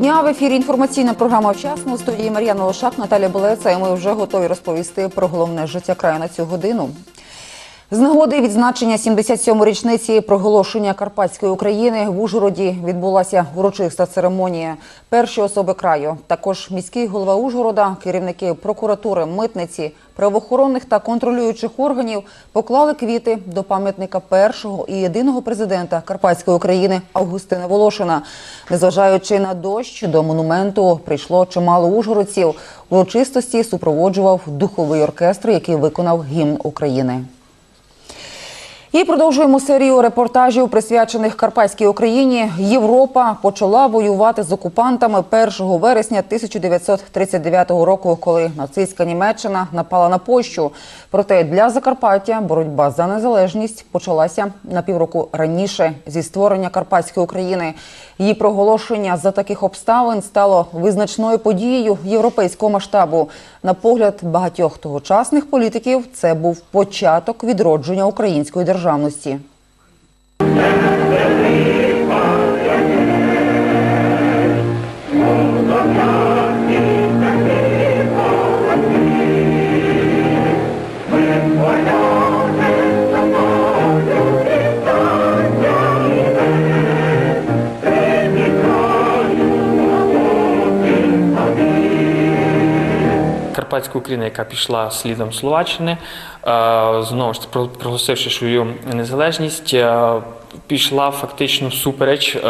Дня в ефірі. Інформаційна програма вчасно студії Мар'яна Лошак, Наталя Болеца. І ми вже готові розповісти про головне життя краю на цю годину. З нагоди відзначення 77-ї річниці проголошення Карпатської України в Ужгороді відбулася урочиста церемонія. Перші особи краю, також міський голова Ужгорода, керівники прокуратури, митниці, правоохоронних та контролюючих органів поклали квіти до пам'ятника першого і єдиного президента Карпатської України Августина Волошина. Незважаючи на дощ, до монументу прийшло чимало ужгородців. Урочистості супроводжував духовий оркестр, який виконав гімн України. І продовжуємо серію репортажів, присвячених Карпатській Україні. Європа почала воювати з окупантами 1 вересня 1939 року, коли нацистська Німеччина напала на Польщу. Проте для Закарпаття боротьба за незалежність почалася на півроку раніше зі створення Карпатської України. Її проголошення за таких обставин стало визначною подією європейського масштабу. На погляд багатьох тогочасних політиків, це був початок відродження української державності. Карпатська Україна, яка пішла слідом Словаччини, е, знову ж проголосивши свою незалежність, е, пішла фактично всупереч, е,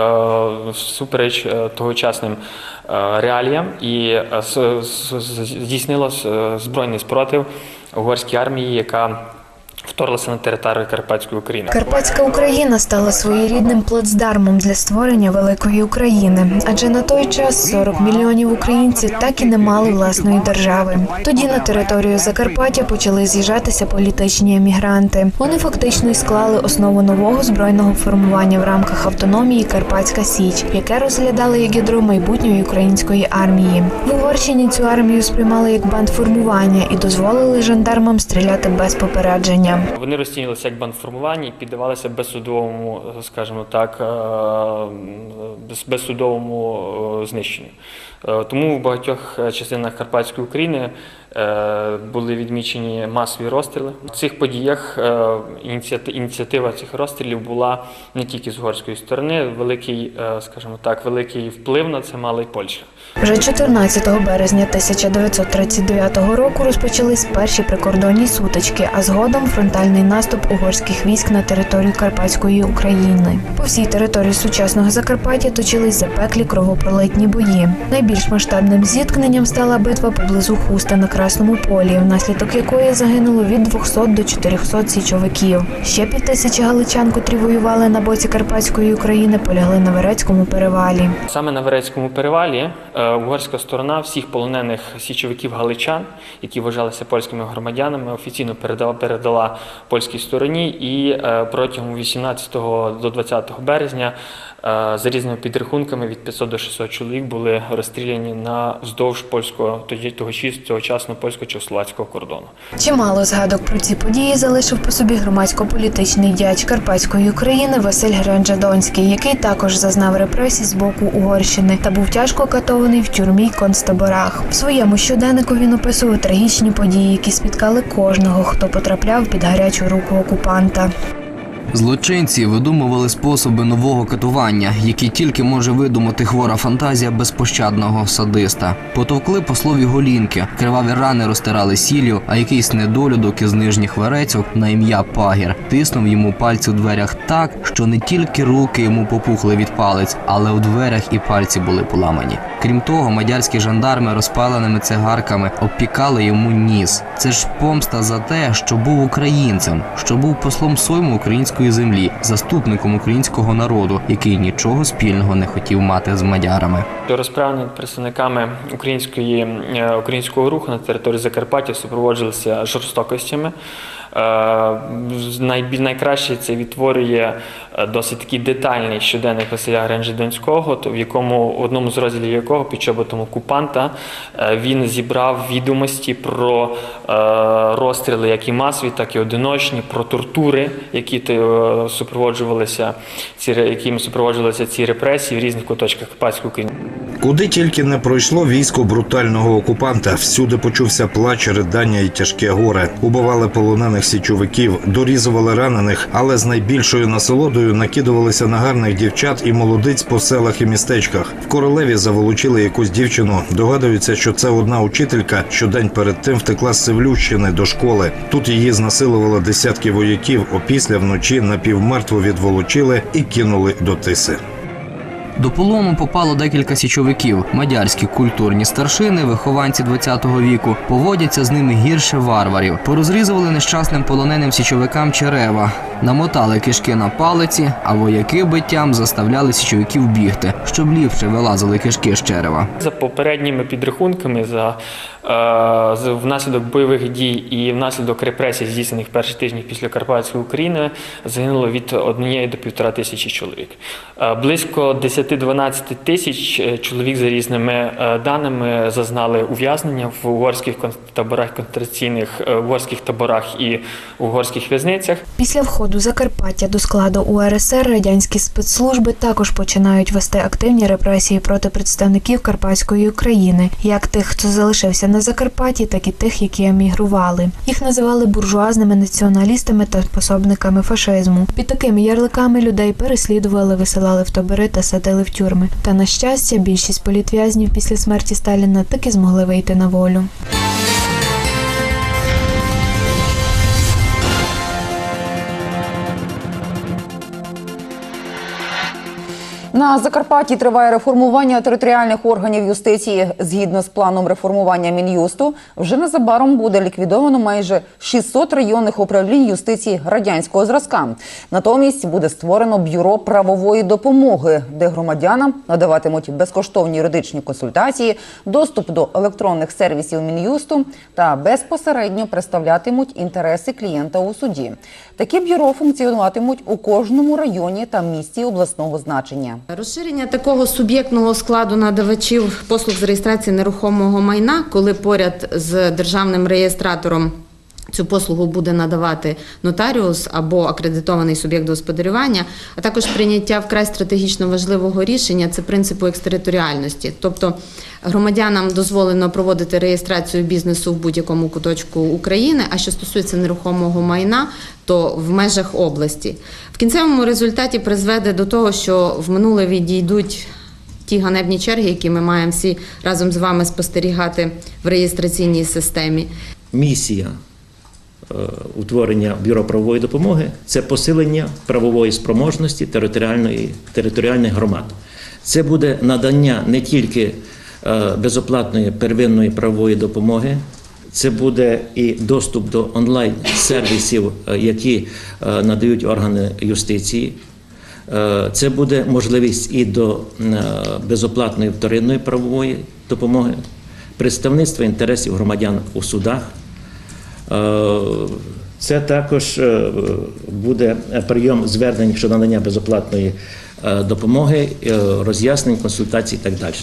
всупереч тогочасним реаліям і здійснила збройний спротив угорській армії, яка вторглася на територію Карпатської України. Карпатська Україна стала своєрідним плацдармом для створення великої України, адже на той час 40 мільйонів українців так і не мали власної держави. Тоді на територію Закарпаття почали з'їжджатися політичні емігранти. Вони фактично й склали основу нового збройного формування в рамках автономії Карпатська Січ, яке розглядали як ядро майбутньої української армії. В Угорщині цю армію сприймали як бандформування і дозволили жандармам стріляти без попередження. Вони розцінювалися як бандформування і піддавалися безсудовому, скажімо так, е, безсудовому е, знищенню. Е, Тому в багатьох частинах Карпатської України були відмічені масові розстріли. В цих подіях ініціатива цих розстрілів була не тільки з угорської сторони, великий, скажімо так, великий вплив на це мала й Польща. Вже 14 березня 1939 року розпочались перші прикордонні сутички, а згодом фронтальний наступ угорських військ на територію Карпатської України. По всій території сучасного Закарпаття точились запеклі кровопролитні бої. Найбільш масштабним зіткненням стала битва поблизу Хуста на Красному полі, внаслідок якої загинуло від 200 до 400 січовиків. Ще півтисячі галичан, котрі воювали на боці Карпатської України, полягли на Верецькому перевалі. Саме на Верецькому перевалі е, угорська сторона всіх полонених січовиків галичан, які вважалися польськими громадянами, офіційно передала, передала польській стороні, і е, протягом 18 до 20 березня е, за різними підрахунками від 500 до 600 чоловік були розстріляні на вздовж польського тоді того тогочасного польсько-чехословацького кордону. Чимало згадок про ці події залишив по собі громадсько-політичний діяч Карпатської України Василь Гранджадонський, який також зазнав репресій з боку Угорщини та був тяжко катований в тюрмі й концтаборах. В своєму щоденнику він описував трагічні події, які спіткали кожного, хто потрапляв під гарячу руку окупанта. Злочинці видумували способи нового катування, які тільки може видумати хвора фантазія безпощадного садиста. Потовкли послові голінки, криваві рани розтирали сіллю, а якийсь недолюдок із нижніх верецьок на ім'я Пагір тиснув йому пальці у дверях так, що не тільки руки йому попухли від палець, але у дверях і пальці були поламані. Крім того, мадярські жандарми розпаленими цигарками обпікали йому ніс. Це ж помста за те, що був українцем, що був послом сойму української землі, заступником українського народу, який нічого спільного не хотів мати з мадярами. До розправи над представниками української, е, українського руху на території Закарпаття супроводжувалися жорстокостями. Е, Найкраще це відтворює е, досить такий детальний щоденник Василя Гренжі Донського, то в якому в одному з розділів якого під чоботом окупанта е, він зібрав відомості про розстріли, як і масові, так і одиночні, про тортури, які супроводжувалися якими супроводжувалися ці репресії в різних куточках Карпатської України. Куди тільки не пройшло військо брутального окупанта, всюди почувся плач, ридання і тяжке горе. Убивали полонених січовиків, дорізували ранених, але з найбільшою насолодою накидувалися на гарних дівчат і молодиць по селах і містечках. В королеві заволочили якусь дівчину. Догадуються, що це одна учителька, що день перед тим втекла з Севлющини до школи. Тут її знасилували десятки вояків. Опісля вночі напівмертво відволочили і кинули до тиси. До полону попало декілька січовиків. Мадярські культурні старшини, вихованці 20-го віку, поводяться з ними гірше варварів. Порозрізували нещасним полоненим січовикам черева, намотали кишки на палиці, а вояки биттям заставляли січовиків бігти, щоб ліпше вилазили кишки з черева. За попередніми підрахунками, за внаслідок бойових дій і внаслідок репресій, здійснених в перші тижні після Карпатської України, загинуло від однієї до півтора тисячі чоловік. Е, близько 10-12 тисяч е, чоловік за різними е, даними зазнали ув'язнення в угорських таборах концентраційних е, угорських таборах і угорських в'язницях. Після входу Закарпаття до складу УРСР радянські спецслужби також починають вести активні репресії проти представників Карпатської України, як тих, хто залишився на Закарпатті, так і тих, які емігрували. Їх називали буржуазними націоналістами та пособниками фашизму. Під такими ярликами людей переслідували, висилали в табори та садили в тюрми. Та на щастя, більшість політв'язнів після смерті Сталіна таки змогли вийти на волю. На Закарпатті триває реформування територіальних органів юстиції. Згідно з планом реформування Мін'юсту, вже незабаром буде ліквідовано майже 600 районних управлінь юстиції радянського зразка. Натомість буде створено бюро правової допомоги, де громадянам надаватимуть безкоштовні юридичні консультації, доступ до електронних сервісів Мін'юсту та безпосередньо представлятимуть інтереси клієнта у суді. Такі бюро функціонуватимуть у кожному районі та місті обласного значення. Розширення такого суб'єктного складу надавачів послуг з реєстрації нерухомого майна, коли поряд з державним реєстратором цю послугу буде надавати нотаріус або акредитований суб'єкт господарювання, а також прийняття вкрай стратегічно важливого рішення це принципу екстериторіальності. Тобто громадянам дозволено проводити реєстрацію бізнесу в будь-якому куточку України. А що стосується нерухомого майна, то в межах області. В кінцевому результаті призведе до того, що в минуле відійдуть ті ганебні черги, які ми маємо всі разом з вами спостерігати в реєстраційній системі. місія утворення бюро правової допомоги це посилення правової спроможності територіальної територіальних громад. Це буде надання не тільки е, безоплатної первинної правової допомоги. Це буде і доступ до онлайн-сервісів, е, які е, надають органи юстиції. Е, Це буде можливість і до е, безоплатної вторинної правової допомоги, представництва інтересів громадян у судах. Е, Це також е, буде прийом звернень щодо надання безоплатної е, допомоги, роз'яснень, консультацій і так далі.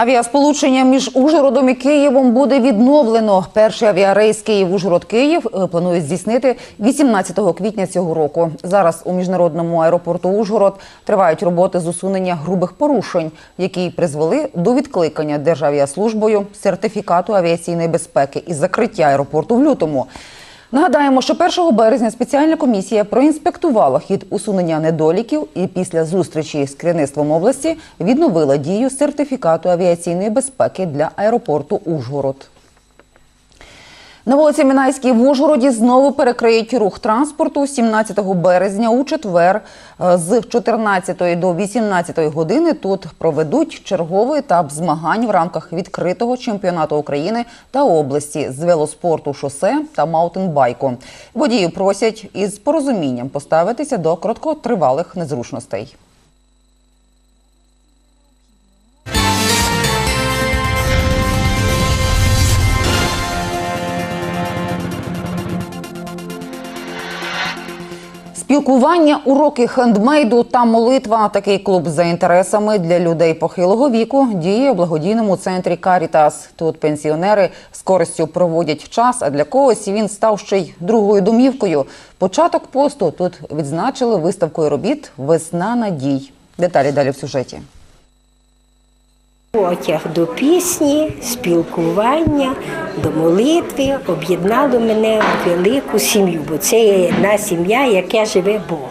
Авіасполучення між Ужгородом і Києвом буде відновлено. Перший авіарейс Київ-Ужгород-Київ е, планують здійснити 18 квітня цього року. Зараз у міжнародному аеропорту Ужгород тривають роботи з усунення грубих порушень, які призвели до відкликання Державіаслужбою сертифікату авіаційної безпеки і закриття аеропорту в лютому. Нагадаємо, що 1 березня спеціальна комісія проінспектувала хід усунення недоліків і після зустрічі з керівництвом області відновила дію сертифікату авіаційної безпеки для аеропорту Ужгород. На вулиці Мінайській в Ужгороді знову перекриють рух транспорту 17 березня у четвер е, з 14 до 18 години. Тут проведуть черговий етап змагань в рамках відкритого чемпіонату України та області з велоспорту шосе та маутенбайку. Водії просять із порозумінням поставитися до короткотривалих незручностей. Спілкування, уроки хендмейду та молитва. Такий клуб за інтересами для людей похилого віку діє у благодійному центрі Карітас. Тут пенсіонери з користю проводять час, а для когось він став ще й другою домівкою. Початок посту тут відзначили виставкою робіт Весна надій. Деталі далі в сюжеті. Потяг до пісні, спілкування, до молитви об'єднало мене в велику сім'ю, бо це є одна сім'я, яка живе Бог.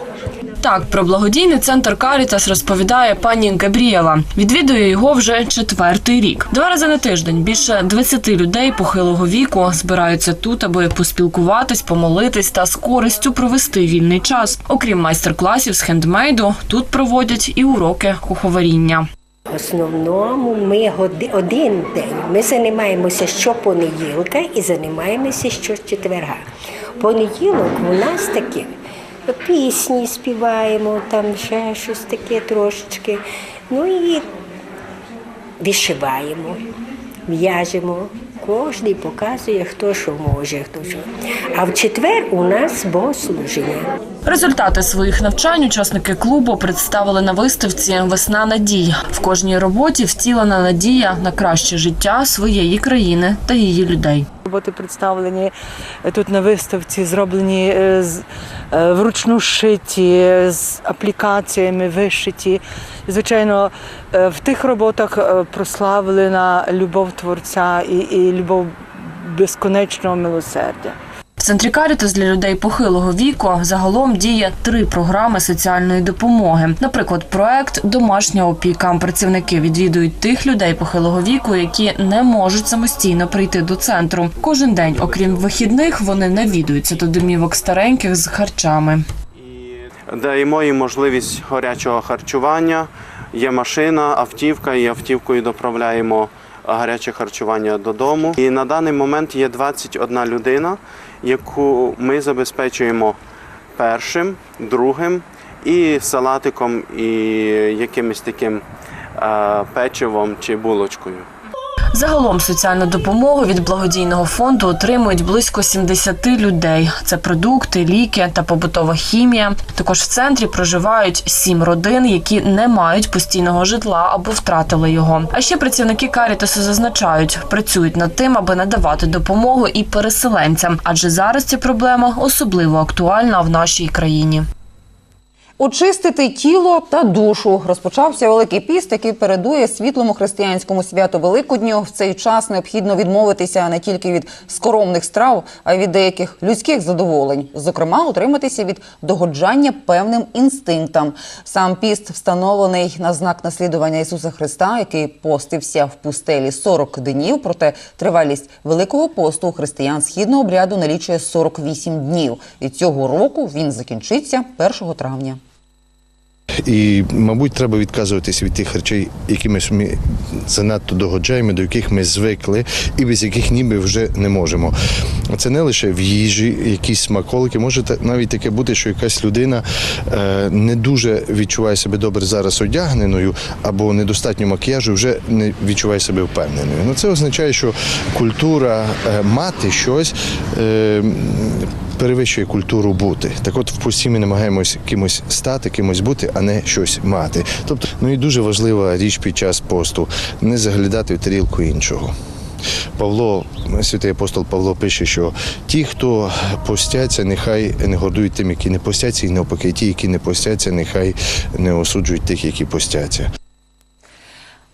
Так, про благодійний центр Карітас розповідає пані Габрієва. Відвідує його вже четвертий рік. Два рази на тиждень більше 20 людей похилого віку збираються тут, аби поспілкуватись, помолитись та з користю провести вільний час. Окрім майстер-класів з хендмейду, тут проводять і уроки куховаріння. В основному ми один день ми займаємося щопонеділка і займаємося щочетверга. Понеділок у нас таке пісні співаємо, там ще щось таке трошечки. Ну і вишиваємо, в'яжемо. Кожний показує, хто що може, хто що. А в четвер у нас богослуження. Результати своїх навчань учасники клубу представили на виставці Весна надій. В кожній роботі втілена надія на краще життя своєї країни та її людей. Роботи представлені тут на виставці, зроблені е, з- е, вручну шиті, з аплікаціями вишиті. Звичайно, е, в тих роботах прославлена любов творця і, і любов безконечного милосердя. В центрі Карітас для людей похилого віку загалом діє три програми соціальної допомоги. Наприклад, проект Домашня опіка. Працівники відвідують тих людей похилого віку, які не можуть самостійно прийти до центру. Кожен день, окрім вихідних, вони навідуються до домівок стареньких з харчами. даємо їм можливість гарячого харчування. Є машина, автівка, і автівкою доправляємо гаряче харчування додому. І на даний момент є 21 людина, яку ми забезпечуємо першим, другим і салатиком, і якимось таким е, печивом чи булочкою. Загалом соціальну допомогу від благодійного фонду отримують близько 70 людей. Це продукти, ліки та побутова хімія. Також в центрі проживають сім родин, які не мають постійного житла або втратили його. А ще працівники Карітасу зазначають, працюють над тим, аби надавати допомогу і переселенцям, адже зараз ця проблема особливо актуальна в нашій країні. Очистити тіло та душу розпочався Великий піст, який передує світлому християнському святу Великодню. В цей час необхідно відмовитися не тільки від скоромних страв, а й від деяких людських задоволень. Зокрема, утриматися від догоджання певним інстинктам. Сам піст встановлений на знак наслідування Ісуса Христа, який постився в пустелі 40 днів. Проте тривалість Великого посту у християн східного обряду налічує 48 днів. І цього року він закінчиться 1 травня. І, мабуть, треба відказуватися від тих речей, ж ми занадто догоджаємо, до яких ми звикли, і без яких ніби вже не можемо. Це не лише в їжі, якісь смаколики. Може навіть таке бути, що якась людина е, не дуже відчуває себе добре зараз одягненою, або недостатньо макіяжу, вже не відчуває себе впевненою. Ну це означає, що культура е, мати щось. Перевищує культуру бути. Так от в пості ми намагаємось кимось стати, кимось бути, а не щось мати. Тобто, ну і дуже важлива річ під час посту не заглядати в тарілку іншого. Павло, святий апостол Павло пише, що ті, хто постяться, нехай не гордують тим, які не постяться, і навпаки, ті, які не постяться, нехай не осуджують тих, які постяться.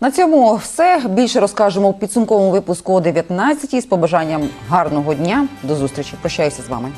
На цьому все. Більше розкажемо в підсумковому випуску о 19 з побажанням гарного дня. До зустрічі. Прощаюся з вами.